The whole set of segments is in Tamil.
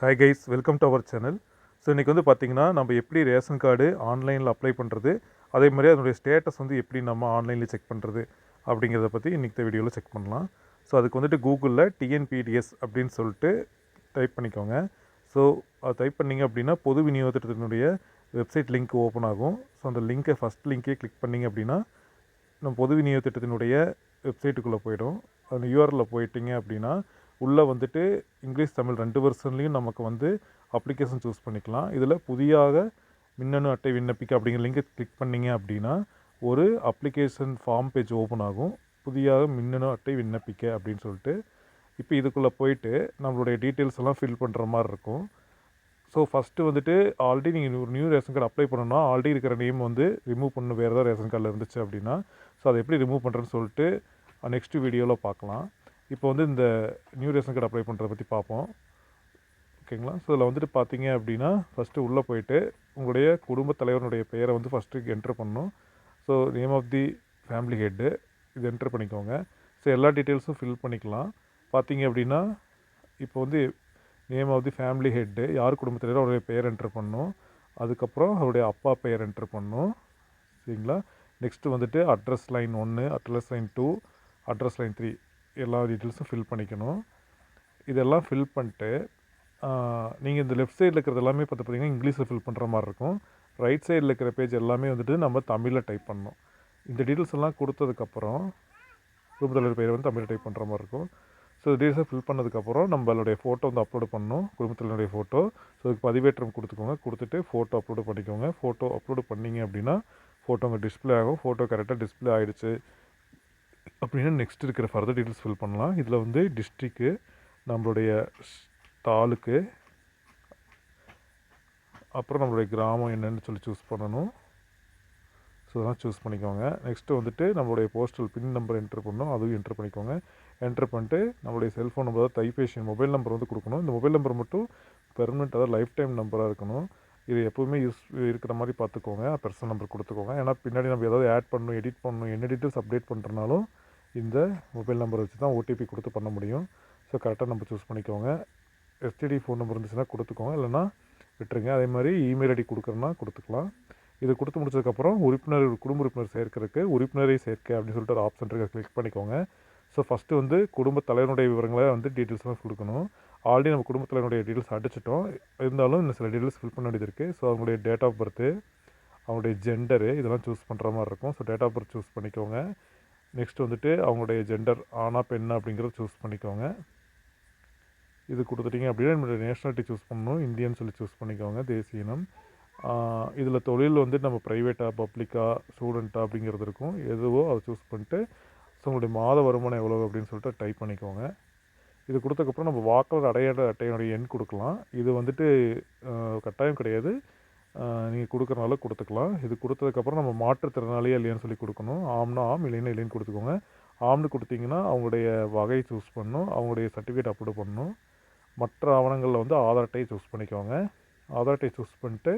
Hi guys welcome to our channel so இன்றைக்கி வந்து பார்த்திங்கன்னா நம்ம எப்படி ரேஷன் கார்டு ஆன்லைனில் அப்ளை பண்ணுறது அதே மாதிரி அதனுடைய ஸ்டேட்டஸ் வந்து எப்படி நம்ம ஆன்லைனில் செக் பண்ணுறது அப்படிங்கிறத பற்றி இன்றைக்கி வீடியோவில் செக் பண்ணலாம். ஸோ அதுக்கு வந்துட்டு கூகுளில் டிஎன்பிடிஎஸ் அப்படின்னு சொல்லிட்டு டைப் பண்ணிக்கோங்க. ஸோ அது டைப் பண்ணிங்க அப்படின்னா பொது விநியோக திட்டத்தினுடைய வெப்சைட் லிங்க் ஓப்பன் ஆகும். ஸோ அந்த லிங்க்கை ஃபஸ்ட் லிங்க்கே கிளிக் பண்ணிங்க அப்படின்னா நம்ம பொது விநியோக திட்டத்தினுடைய வெப்சைட்டுக்குள்ளே போயிடும். அந்த யூஆரில் போயிட்டீங்க அப்படின்னா உள்ளே வந்துட்டு இங்கிலீஷ் தமிழ் ரெண்டு வருஷன்லேயும் நமக்கு வந்து அப்ளிகேஷன் சூஸ் பண்ணிக்கலாம். இதில் புதியாக மின்னணு அட்டை விண்ணப்பிக்க அப்படிங்கிற லிங்கை கிளிக் பண்ணிங்க அப்படின்னா ஒரு அப்ளிகேஷன் ஃபார்ம் பேஜ் ஓப்பன் ஆகும். புதியாக மின்னணு அட்டை விண்ணப்பிக்க அப்படின்னு சொல்லிட்டு. இப்போ இதுக்குள்ளே போயிட்டு நம்மளுடைய டீட்டெயில்ஸ் எல்லாம் ஃபில் பண்ணுற மாதிரி இருக்கும். ஸோ ஃபஸ்ட்டு வந்துட்டு ஆல்ரெடி நீங்கள் ஒரு நியூ ரேஷன் கார்டு அப்ளை பண்ணணும்னா ஆல்ரெடி இருக்கிற நேம் வந்து ரிமூவ் பண்ணணும். வேறு ஏதாவது ரேஷன் கார்டில் இருந்துச்சு அப்படின்னா. ஸோ அதை எப்படி ரிமூவ் பண்ணுறேன்னு சொல்லிட்டு நெக்ஸ்ட் வீடியோவில் பார்க்கலாம். இப்போ வந்து இந்த நியூ ரேஷன் கார்டு அப்ளை பண்ணுறத பற்றி பார்ப்போம். ஓகேங்களா ஸோ இதில் வந்துட்டு பார்த்தீங்க அப்படின்னா ஃபஸ்ட்டு உள்ளே போயிட்டு உங்களுடைய குடும்பத் தலைவருடைய பெயரை வந்து ஃபஸ்ட்டு என்ட்ரு பண்ணணும். So name of the family head இது என்ட்ரு பண்ணிக்கோங்க. ஸோ எல்லா டீட்டெயில்ஸும் ஃபில் பண்ணிக்கலாம். பார்த்தீங்க அப்படின்னா இப்போ வந்து name of the family head யார் குடும்பத்தில் அவருடைய பெயர் என்ட்ரு பண்ணணும் அதுக்கப்புறம் அவருடைய அப்பா பெயர் என்ட்ரு பண்ணணும் சரிங்களா? நெக்ஸ்ட்டு வந்துட்டு அட்ரஸ் லைன் ஒன்று address line two address line three எல்லா டீட்டெயில்ஸும் ஃபில் பண்ணிக்கணும். இதெல்லாம் ஃபில் பண்ணிட்டு நீங்கள் இந்த லெஃப்ட் சைடில் இருக்கிறது எல்லாமே பார்த்து பார்த்தீங்கன்னா இங்கிலீஷில் ஃபில் பண்ணுற மாதிரி இருக்கும். ரைட் சைடில் இருக்கிற பேஜ் எல்லாமே வந்துட்டு நம்ம தமிழில் டைப் பண்ணணும். இந்த டீட்டெயில்ஸ் எல்லாம் கொடுத்ததுக்கப்புறம் குடும்பத்தலைவர் பேர் வந்து தமிழில் டைப் பண்ணுற மாதிரி இருக்கும். ஸோ டீட்டெயில்ஸை ஃபில் பண்ணதுக்கப்புறம் நம்மளுடைய ஃபோட்டோ வந்து அப்லோட் பண்ணணும். குடும்பத்தினுடைய ஃபோட்டோ ஸோ அதுக்கு பதிவேற்றம் கொடுத்துக்கோங்க. கொடுத்துட்டு ஃபோட்டோ அப்லோடு பண்ணிக்கோங்க. ஃபோட்டோ அப்லோடு பண்ணிங்க அப்படின்னா ஃபோட்டோ உங்கள் டிஸ்பிளே ஆகும். ஃபோட்டோ கரெக்டாக டிஸ்பிளே ஆகிடுச்சு அப்படின்னா நெக்ஸ்ட் இருக்கிற ஃபர்தர் டீட்டெயில்ஸ் ஃபில் பண்ணலாம். இதில் வந்து டிஸ்ட்ரிக்கு நம்மளுடைய தாலுக்கு அப்புறம் நம்மளுடைய கிராமம் என்னன்னு சொல்லி சூஸ் பண்ணணும். ஸோ இதெல்லாம் சூஸ் பண்ணிக்கோங்க. நெக்ஸ்ட்டு வந்துட்டு நம்மளுடைய போஸ்டல் பின் நம்பர் என்ட்ரு பண்ணணும். அதுவும் என்ட்ரு பண்ணிக்கோங்க. என்ட்ரு பண்ணிட்டு நம்மளுடைய செல்ஃபோன் நம்பர் அதாவது கைபேசி மொபைல் நம்பர் வந்து கொடுக்கணும். இந்த மொபைல் நம்பர் மட்டும் பெர்மனெண்ட் அதாவது லைஃப் டைம் நம்பராக இருக்கணும். இது எப்போவுமே யூஸ் இருக்கிற மாதிரி பார்த்துக்கோங்க. பர்சனல் நம்பர் கொடுத்துக்கோங்க. ஏன்னா பின்னாடி நம்ம ஏதாவது ஆட் பண்ணணும் எடிட் பண்ணணும் என்ன டீட்டெயில்ஸ் அப்டேட் பண்ணுறனாலும் இந்த மொபைல் நம்பரை வச்சு தான் ஓடிபி கொடுத்து பண்ண முடியும். ஸோ கரெக்டாக நம்பர் சூஸ் பண்ணிக்கோங்க. எஸ்டிடி ஃபோன் நம்பர் இருந்துச்சுன்னா கொடுத்துக்கோங்க. இல்லைனா விட்டுருங்க. அதே மாதிரி இமெயில் ஐடி கொடுக்குறேன்னா கொடுத்துக்கலாம். இது கொடுத்து முடிச்சதுக்கப்புறம் உறுப்பினர் குடும்ப உறுப்பினர் சேர்க்கறதுக்கு உறுப்பினரை சேர்க்க அப்படின்னு சொல்லிட்டு ஒரு ஆப்ஷன் இருக்குது கிளிக் பண்ணிக்கோங்க. ஸோ ஃபஸ்ட்டு வந்து குடும்ப தலைவனுடைய விவரங்களை வந்து டீட்டெயில்ஸ்லாம் கொடுக்கணும். ஆல்ரெடி நம்ம குடும்ப தலைவனுடைய டீட்டெயில்ஸ் அடிச்சிட்டோம். இருந்தாலும் இன்னும் சில டீட்டெயில்ஸ் ஃபில் பண்ண வேண்டியது இருக்குது ஸோ அவங்களுடைய டேட் ஆஃப் பர்த்து அவங்களுடைய ஜெண்டரு இதெல்லாம் சூஸ் பண்ணுற மாதிரி இருக்கும். So date of birth choose பண்ணிக்கோங்க. நெக்ஸ்ட் வந்துட்டு அவங்களுடைய ஜெண்டர் ஆனா பெண்ணா அப்படிங்கிறத சூஸ் பண்ணிக்கோங்க. இது கொடுத்துட்டிங்க அப்படின்னா நம்மளுடைய நேஷனாலிட்டி சூஸ் பண்ணணும். இந்தியன் சொல்லி சூஸ் பண்ணிக்கோங்க தேசியனம் இதில் தொழில் வந்து நம்ம ப்ரைவேட்டாக பப்ளிக்காக ஸ்டூடெண்ட்டா அப்படிங்கிறது இருக்கும். எதுவோ அதை சூஸ் பண்ணிட்டு ஸோ உங்களுடைய மாத வருமானம் எவ்வளோ அப்படின்னு சொல்லிட்டு டைப் பண்ணிக்கோங்க. இது கொடுத்தக்கப்புறம் நம்ம வாக்காளர் அடையாள அட்டையினுடைய எண் கொடுக்கலாம். இது வந்துட்டு கட்டாயம் கிடையாது. நீங்கள் கொடுக்குறனால கொடுத்துக்கலாம். இது கொடுத்ததுக்கப்புறம் நம்ம மாற்றுத்திறனாளியே இல்லையான்னு சொல்லி கொடுக்கணும். ஆம்னா ஆம் இல்லைன்னா இல்லைன்னு கொடுத்துக்கோங்க. ஆம்னு கொடுத்தீங்கன்னா அவங்களுடைய வகை சூஸ் பண்ணணும். அவங்களுடைய சர்டிஃபிகேட் அப்லோட் பண்ணணும். மற்ற ஆவணங்களில் வந்து ஆதார் அட்டையை சூஸ் பண்ணிக்கோங்க. ஆதார் அட்டையை சூஸ் பண்ணிட்டு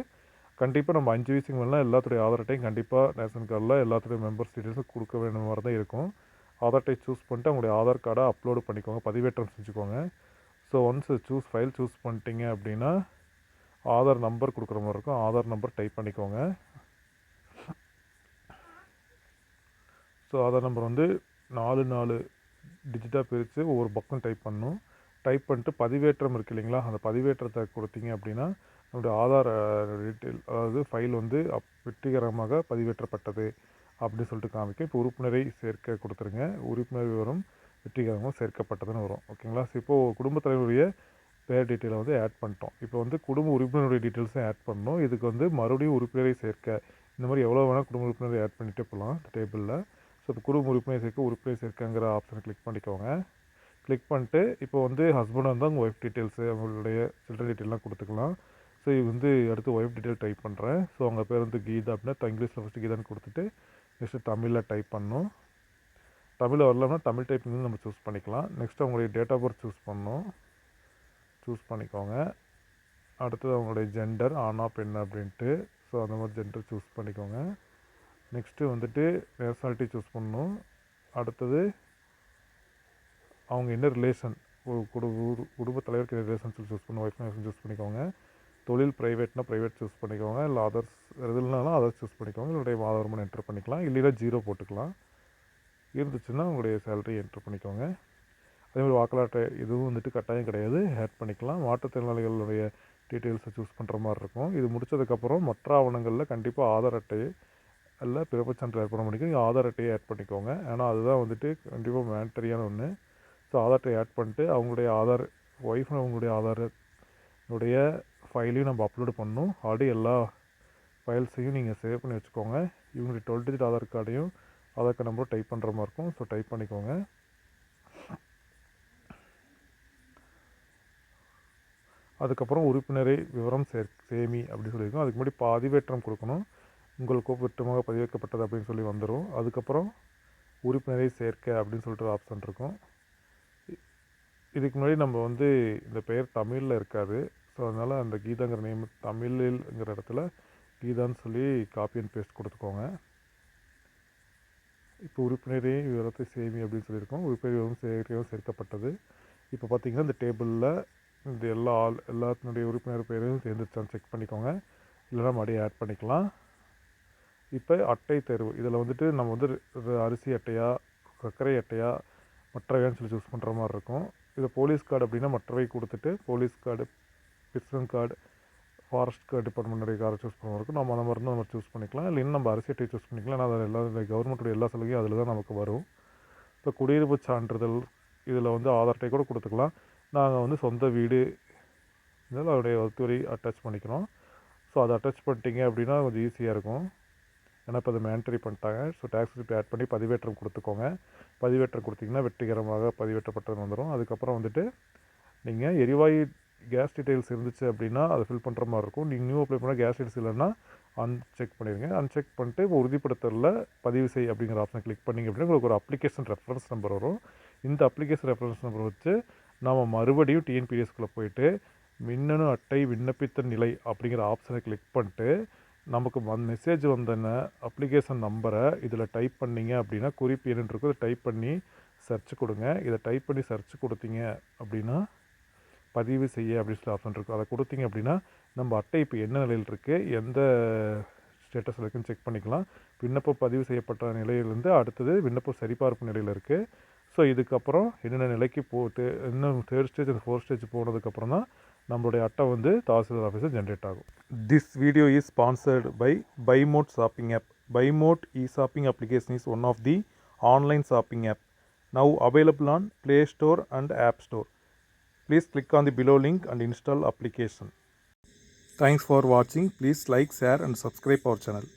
கண்டிப்பாக நம்ம அஞ்சு வயசுக்கு மேலாம் எல்லாத்துடைய ஆதார் அட்டையும் கண்டிப்பாக ரேஷன் கார்டில் எல்லாத்துடைய மெம்பர்ஸ் டீட்டெயில்ஸும் கொடுக்க வேண்டிய மாதிரி தான் இருக்கும். ஆதார் அட்டை சூஸ் பண்ணிட்டு அவங்களுடைய ஆதார் கார்டை அப்லோடு பண்ணிக்கோங்க. பதிவேற்றம் செஞ்சுக்கோங்க. So once choose file choose பண்ணிட்டீங்க அப்படின்னா ஆதார் நம்பர் கொடுக்குற மாதிரி இருக்கும். ஆதார் நம்பர் டைப் பண்ணிக்கோங்க. ஸோ ஆதார் நம்பர் வந்து நாலு நாலு டிஜிட்டாக பிரித்து ஒவ்வொரு பக்கம் டைப் பண்ணணும். டைப் பண்ணிட்டு பதிவேற்றம் இருக்குது இல்லைங்களா? அந்த பதிவேற்றத்தை கொடுத்தீங்க அப்படின்னா நம்முடைய ஆதார் டீட்டெயில் அதாவது ஃபைல் வந்து அப் வெற்றிகரமாக பதிவேற்றப்பட்டது அப்படின்னு சொல்லிட்டு காமிக்கும். இப்போ உறுப்பினரை சேர்க்க கொடுத்துருங்க. உறுப்பினர் விவரம் வெற்றிகரமாக சேர்க்கப்பட்டதுன்னு வரும். ஓகேங்களா? ஸோ இப்போது குடும்பத் தலைவருடைய பேர் டீட்டெயிலை வந்து ஆட் பண்ணிட்டோம். இப்போ வந்து குடும்ப உறுப்பினருடைய டீட்டெயில்ஸும் ஆட் பண்ணோம் இதுக்கு வந்து மறுபடியும் உறுப்பினரை சேர்க்க இந்த மாதிரி எவ்வளோ வேணால் குடும்ப உறுப்பினரை ஆட் பண்ணிகிட்டே போகலாம் டேபிளில் ஸோ இப்போ குடும்ப உறுப்பினர் சேர்க்க உறுப்பினர் சேர்க்கங்கிற ஆப்ஷனை கிளிக் பண்ணிக்கோங்க. கிளிக் பண்ணிட்டு இப்போ வந்து ஹஸ்பண்ட் வந்து அவங்க ஒய்ஃப் டீட்டெயில்ஸு அவங்களுடைய சில்ட்ரன் டீட்டெயிலாம் கொடுத்துக்கலாம். ஸோ இது வந்து அடுத்து ஒய்ஃப் டீட்டெயில் டைப் பண்ணுறேன் ஸோ அவங்க பேர் வந்து கீதா அப்படின்னா இங்கிலீஷில் ஃபஸ்ட்டு கீதான்னு கொடுத்துட்டு நெக்ஸ்ட்டு தமிழில் டைப் பண்ணணும். தமிழில் வரலன்னா தமிழ் டைப்பிங் நம்ம சூஸ் பண்ணிக்கலாம். நெக்ஸ்ட் அவங்களுடைய டேட் ஆஃப் பர்த் சூஸ் பண்ணணும். சூஸ் பண்ணிக்கோங்க. அடுத்தது அவங்களுடைய ஜெண்டர் ஆனா பெண் அப்படின்ட்டு. ஸோ அந்த மாதிரி ஜெண்டர் சூஸ் பண்ணிக்கோங்க. நெக்ஸ்ட்டு வந்துட்டு நேஷனாலிட்டி சூஸ் பண்ணணும். அடுத்தது அவங்க என்ன ரிலேஷன் ஒரு குடும்ப ஊர் குடும்ப தலைவருக்கு ரிலேஷன் சூஸ் பண்ணி ஒய்ஃப் சூஸ் பண்ணிக்கோங்க. தொழில் ப்ரைவேட்னா ப்ரைவேட் சூஸ் பண்ணிக்கோங்க. இல்லை அதர்ஸ் எதுனாலும் அதர்ஸ் சூஸ் பண்ணிக்கோங்க. உங்களுடைய மாத வருமானம் என்டர் பண்ணிக்கலாம். இல்லைன்னா ஜீரோ போட்டுக்கலாம். இருந்துச்சுன்னா உங்களுடைய சேலரி என்டர் பண்ணிக்கோங்க. அதே மாதிரி வாக்காளர் அட்டை இதுவும் வந்துட்டு கட்டாயம் கிடையாது. ஆட் பண்ணிக்கலாம். மாற்றுத்திறனாளிகளுடைய டீட்டெயில்ஸை சூஸ் பண்ணுற மாதிரி இருக்கும். இது முடிச்சதுக்கப்புறம் மற்ற ஆவணங்களில் கண்டிப்பாக ஆதார் அட்டை அல்ல பிறப்பு சான்று ஆட் பண்ண முடியும் நீங்கள் ஆதார் அட்டையை ஆட் பண்ணிக்கோங்க. ஏன்னா அதுதான் வந்துட்டு கண்டிப்பாக மேண்டரியான ஒன்று ஸோ ஆதார் அட்டையை ஆட் பண்ணிட்டு அவங்களுடைய ஆதார் ஒய்ஃப் அவங்களுடைய ஆதாரனுடைய ஃபைலையும் நம்ம அப்லோடு பண்ணணும். ஆல்ரெடி எல்லா ஃபைல்ஸையும் நீங்கள் சேவ் பண்ணி வச்சுக்கோங்க. இவங்களுடைய டுவெல் டிஜிட் ஆதார் கார்டையும் ஆதார் கார்டு நம்பரும் டைப் பண்ணுற மாதிரி இருக்கும். ஸோ டைப் பண்ணிக்கோங்க. அதுக்கப்புறம் உறுப்பினரை விவரம் சே சேமி அப்படின்னு சொல்லியிருக்கோம். அதுக்கு முன்னாடி பதிவேற்றம் கொடுக்கணும். உங்கள் கோப்பற்றமாக பதிவேற்கப்பட்டது அப்படின்னு சொல்லி வந்துடும் அதுக்கப்புறம் உறுப்பினரை சேர்க்க அப்படின்னு சொல்லிட்டு ஒரு ஆப்ஷன் இருக்கும். இதுக்கு முன்னாடி நம்ம வந்து இந்த பெயர் தமிழில் இருக்காது. ஸோ அதனால் அந்த கீதாங்கிற நேம் தமிழில்ங்கிற இடத்துல கீதான்னு சொல்லி காப்பி அண்ட் பேஸ்ட் கொடுத்துக்கோங்க. இப்போ உறுப்பினரே விவரத்தை சேமி அப்படின்னு சொல்லியிருக்கோம். உறுப்பினர் விவரம் சேர்க்கவும் சேர்க்கப்பட்டது. இப்போ பார்த்தீங்கன்னா இந்த டேபிளில் இந்த எல்லா ஆள் எல்லாத்தினுடைய உறுப்பினர் பேரையும் சேர்ந்துருச்சான்னு செக் பண்ணிக்கோங்க. இல்லைன்னா மறுபடியும் ஆட் பண்ணிக்கலாம். இப்போ அட்டை தேர்வு. இதில் வந்துட்டு நம்ம வந்து அரிசி அட்டையா சர்க்கரை அட்டையா மற்றவையான்னு சொல்லி சூஸ் பண்ணுற மாதிரி இருக்கும். இது போலீஸ் கார்டு அப்படின்னா மற்றவை கொடுத்துட்டு போலீஸ் கார்டு பிஸ்டன் கார்டு ஃபாரஸ்ட் கார்டு டிபார்ட்மெண்ட்டுடைய காரை சூஸ் பண்ணுற இருக்கும். நம்ம அந்த மாதிரி இருந்தால் நம்ம சூஸ் பண்ணிக்கலாம். இல்லை இன்னும் நம்ம அரிசி அட்டையை சூஸ் பண்ணிக்கலாம். ஏன்னா அதில் எல்லா கவர்மெண்ட்டுடைய எல்லா சலுகையும் அதில் தான் நமக்கு வரும். இப்போ குடியிருப்பு சான்றிதழ் இதில் வந்து ஆதார் அட்டை கூட கொடுத்துக்கலாம். நாங்கள் வந்து சொந்த வீடு இருந்தாலும் அவருடைய ஒத்துவரி அட்டாச் பண்ணிக்கிறோம் ஸோ அதை அட்டாச் பண்ணிட்டீங்க அப்படின்னா கொஞ்சம் ஈஸியாக இருக்கும். ஏன்னா இப்போ அதை மேன்டரி பண்ணிட்டாங்க. ஸோ டேக்ஸ் ரிப் ஆட் பண்ணி பதிவேற்றம் கொடுத்துக்கோங்க. பதிவேற்றம் கொடுத்தீங்கன்னா வெற்றிகரமாக பதிவேற்றப்பட்டது வந்துடும் அதுக்கப்புறம் வந்துட்டு நீங்கள் எரிவாயு கேஸ் டீட்டெயில்ஸ் இருந்துச்சு அப்படின்னா அதை ஃபில் பண்ணுற மாதிரி இருக்கும். நீங்கள் நியூ அப்ளை பண்ணால் கேஸ் டீட்டெயில்ஸ் இல்லைன்னா அன்செக் பண்ணிடுங்க. அன்செக் பண்ணிட்டு இப்போ உறுதிப்படுத்தலில் பதிவு செய் அப்படிங்கிற ஆப்ஷனை கிளிக் பண்ணிங்க அப்படின்னா உங்களுக்கு ஒரு அப்ளிகேஷன் ரெஃபரன்ஸ் நம்பர் வரும். இந்த அப்ளிகேஷன் ரெஃபரன்ஸ் நம்பர் வச்சு நாம் மறுபடியும் டிஎன்பிஎஸ்குள்ளே போயிட்டு மின்னணு அட்டை விண்ணப்பித்த நிலை அப்படிங்கிற ஆப்ஷனை கிளிக் பண்ணிட்டு நமக்கு வந் மெசேஜ் வந்தன அப்ளிகேஷன் நம்பரை இதில் டைப் பண்ணீங்க அப்படின்னா குறிப்பு என்னன்னு இருக்கும் இதை டைப் பண்ணி சர்ச் கொடுங்க. இதை டைப் பண்ணி சர்ச் கொடுத்தீங்க அப்படின்னா பதிவு செய்ய அப்படின்னு சொல்லி ஆப்ஷன் இருக்கும் அதை கொடுத்தீங்க அப்படின்னா நம்ம அட்டை இப்போ என்ன நிலையில் இருக்குது எந்த ஸ்டேட்டஸில் இருக்குன்னு செக் பண்ணிக்கலாம். விண்ணப்பம் பதிவு செய்யப்பட்ட நிலையிலேருந்து அடுத்தது விண்ணப்பம் சரிபார்ப்பு நிலையில் இருக்குது ஸோ இதுக்கப்புறம் என்னென்ன நிலைக்கு போட்டு இன்னும் தேர்ட் ஸ்டேஜ் அந்த ஃபோர்த் ஸ்டேஜ் போனதுக்கப்புறம் தான் நம்மளுடைய அட்டை வந்து தாசில்தார் ஆஃபீஸில் ஜென்ரேட் ஆகும். This video is sponsored by Bymod shopping app Bymod e shopping application is one of the online shopping app now available on Play Store and App Store please click on the below link and install application thanks for வாட்சிங் please like share and subscribe our channel